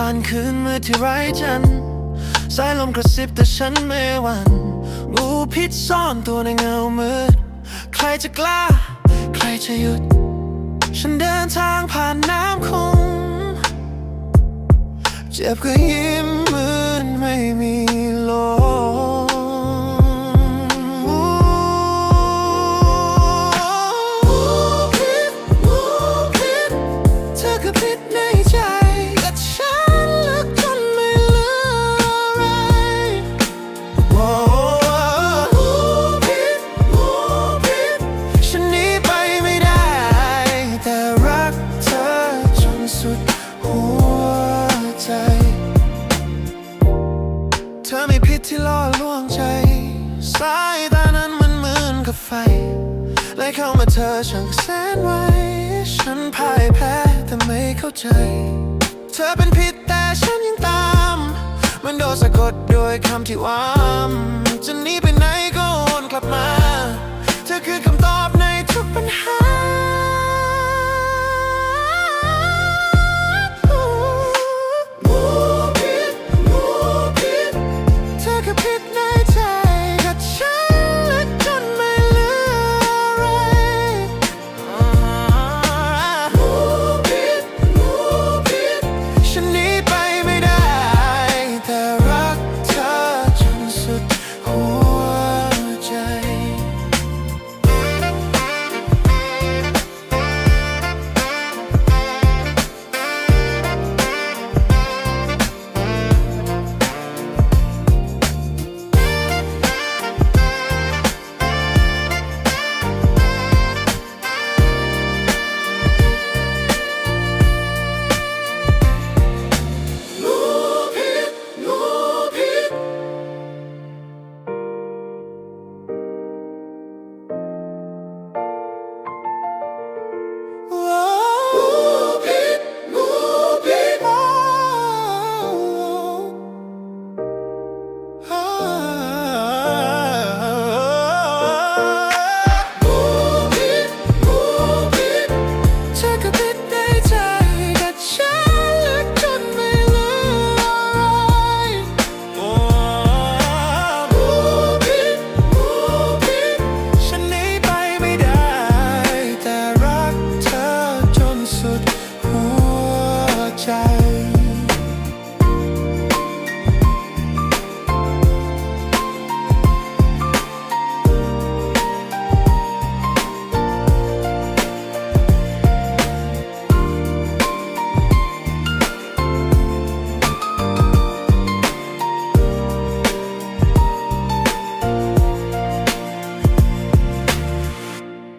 ่านคืนมืดที่ไร้จันสายลมกระซิบแต่ฉันไม่หวั่นงูพิษซ่อนตัวในเงามืด ใครจะกล้า ใครจะหยุด ฉันเดินทางผ่านน้ำคง เจ็บก็ยิ้มเหมือนไม่มี ไฟไหลเข้ามาเธอช่างแสนไว ฉันพ่ายแพ้แต่ไม่เข้าใจ เธอเป็นผิดแต่ฉันยังตาม มันโดนสะกดด้วยคำที่ว่ามจะหนีไปไหนก็วนกลับมา เธอคือคำตอบในทุกปัญหา